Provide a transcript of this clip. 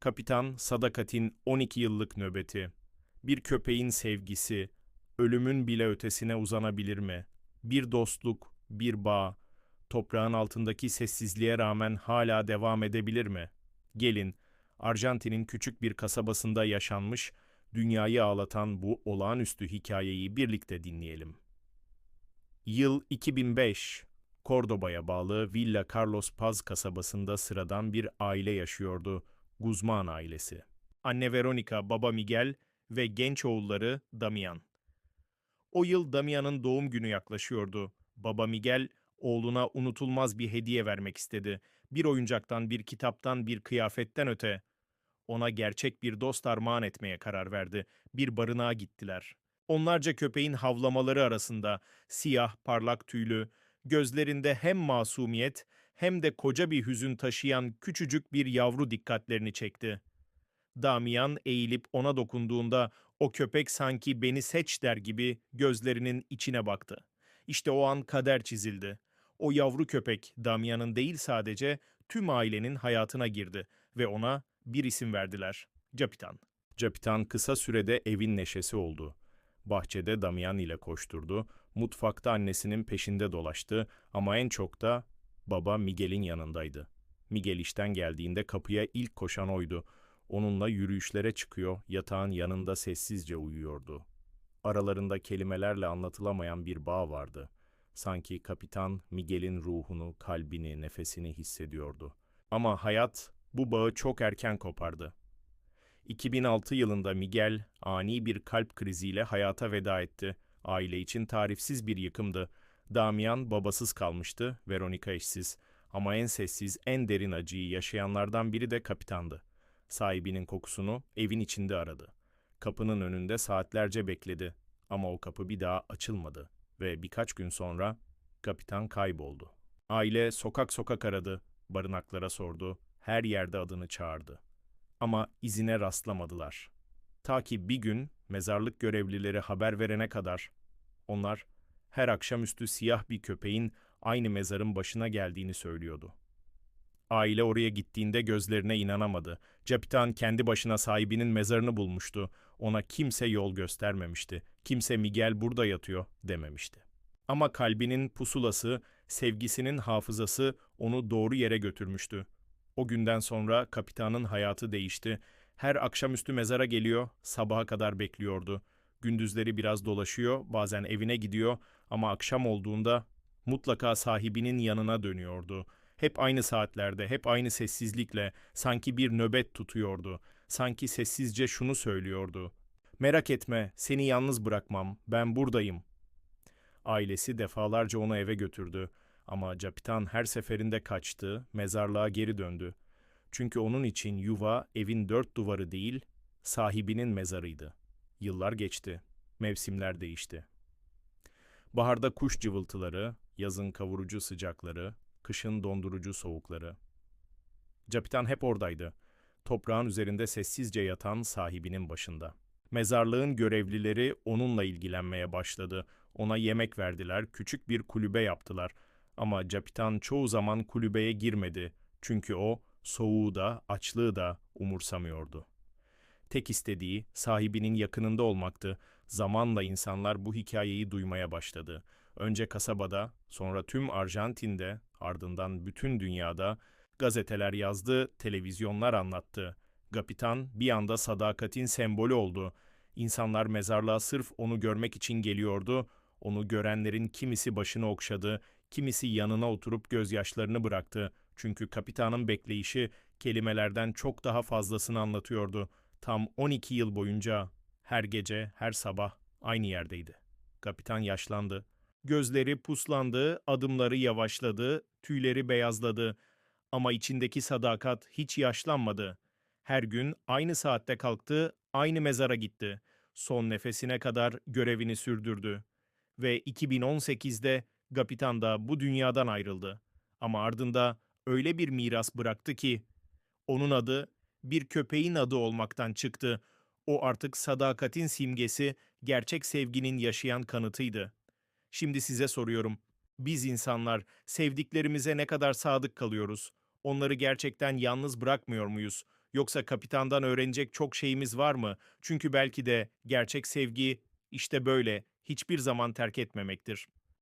Kapitan Sadakat'in 12 yıllık nöbeti. Bir köpeğin sevgisi, ölümün bile ötesine uzanabilir mi? Bir dostluk, bir bağ, toprağın altındaki sessizliğe rağmen hala devam edebilir mi? Gelin, Arjantin'in küçük bir kasabasında yaşanmış, dünyayı ağlatan bu olağanüstü hikayeyi birlikte dinleyelim. Yıl 2005. Cordoba'ya bağlı Villa Carlos Paz kasabasında sıradan bir aile yaşıyordu. Guzman ailesi. Anne Veronica, baba Miguel ve genç oğulları Damian. O yıl Damian'ın doğum günü yaklaşıyordu. Baba Miguel oğluna unutulmaz bir hediye vermek istedi. Bir oyuncaktan, bir kitaptan, bir kıyafetten öte. Ona gerçek bir dost armağan etmeye karar verdi. Bir barınağa gittiler. Onlarca köpeğin havlamaları arasında siyah, parlak tüylü, gözlerinde hem masumiyet hem de koca bir hüzün taşıyan küçücük bir yavru dikkatlerini çekti. Damian eğilip ona dokunduğunda o köpek sanki beni seç der gibi gözlerinin içine baktı. İşte o an kader çizildi. O yavru köpek Damian'ın değil sadece tüm ailenin hayatına girdi ve ona bir isim verdiler. Capitan. Capitan kısa sürede evin neşesi oldu. Bahçede Damian ile koşturdu, mutfakta annesinin peşinde dolaştı ama en çok da baba Miguel'in yanındaydı. Miguel işten geldiğinde kapıya ilk koşan oydu. Onunla yürüyüşlere çıkıyor, yatağın yanında sessizce uyuyordu. Aralarında kelimelerle anlatılamayan bir bağ vardı. Sanki kapitan Miguel'in ruhunu, kalbini, nefesini hissediyordu. Ama hayat bu bağı çok erken kopardı. 2006 yılında Miguel ani bir kalp kriziyle hayata veda etti. Aile için tarifsiz bir yıkımdı. Damian babasız kalmıştı, Veronica eşsiz. Ama en sessiz, en derin acıyı yaşayanlardan biri de kapitandı. Sahibinin kokusunu evin içinde aradı. Kapının önünde saatlerce bekledi. Ama o kapı bir daha açılmadı. Ve birkaç gün sonra kapitan kayboldu. Aile sokak sokak aradı, barınaklara sordu, her yerde adını çağırdı. Ama izine rastlamadılar. Ta ki bir gün mezarlık görevlileri haber verene kadar onlar her akşamüstü siyah bir köpeğin aynı mezarın başına geldiğini söylüyordu. Aile oraya gittiğinde gözlerine inanamadı. Capitan kendi başına sahibinin mezarını bulmuştu. Ona kimse yol göstermemişti. Kimse Miguel burada yatıyor dememişti. Ama kalbinin pusulası, sevgisinin hafızası onu doğru yere götürmüştü. O günden sonra kapitanın hayatı değişti. Her akşamüstü mezara geliyor, sabaha kadar bekliyordu. Gündüzleri biraz dolaşıyor, bazen evine gidiyor ama akşam olduğunda mutlaka sahibinin yanına dönüyordu. Hep aynı saatlerde, hep aynı sessizlikle, sanki bir nöbet tutuyordu. Sanki sessizce şunu söylüyordu. Merak etme, seni yalnız bırakmam, ben buradayım. Ailesi defalarca onu eve götürdü ama Capitan her seferinde kaçtı, mezarlığa geri döndü. Çünkü onun için yuva evin dört duvarı değil, sahibinin mezarıydı. Yıllar geçti, mevsimler değişti. Baharda kuş cıvıltıları, yazın kavurucu sıcakları, kışın dondurucu soğukları. Capitan hep oradaydı. Toprağın üzerinde sessizce yatan sahibinin başında. Mezarlığın görevlileri onunla ilgilenmeye başladı. Ona yemek verdiler, küçük bir kulübe yaptılar. Ama Capitan çoğu zaman kulübeye girmedi. Çünkü o soğuğu da, açlığı da umursamıyordu. Tek istediği sahibinin yakınında olmaktı. Zamanla insanlar bu hikayeyi duymaya başladı. Önce kasabada, sonra tüm Arjantin'de, ardından bütün dünyada gazeteler yazdı, televizyonlar anlattı. Kapitan bir anda sadakatin sembolü oldu. İnsanlar mezarlığa sırf onu görmek için geliyordu. Onu görenlerin kimisi başını okşadı, kimisi yanına oturup gözyaşlarını bıraktı. Çünkü kapitanın bekleyişi kelimelerden çok daha fazlasını anlatıyordu. Tam 12 yıl boyunca her gece, her sabah aynı yerdeydi. Kapitan yaşlandı. Gözleri puslandı, adımları yavaşladı, tüyleri beyazladı. Ama içindeki sadakat hiç yaşlanmadı. Her gün aynı saatte kalktı, aynı mezara gitti. Son nefesine kadar görevini sürdürdü. Ve 2018'de Kapitan da bu dünyadan ayrıldı. Ama ardında öyle bir miras bıraktı ki onun adı bir köpeğin adı olmaktan çıktı. O artık sadakatin simgesi, gerçek sevginin yaşayan kanıtıydı. Şimdi size soruyorum. Biz insanlar sevdiklerimize ne kadar sadık kalıyoruz? Onları gerçekten yalnız bırakmıyor muyuz? Yoksa kapitandan öğrenecek çok şeyimiz var mı? Çünkü belki de gerçek sevgi işte böyle hiçbir zaman terk etmemektir.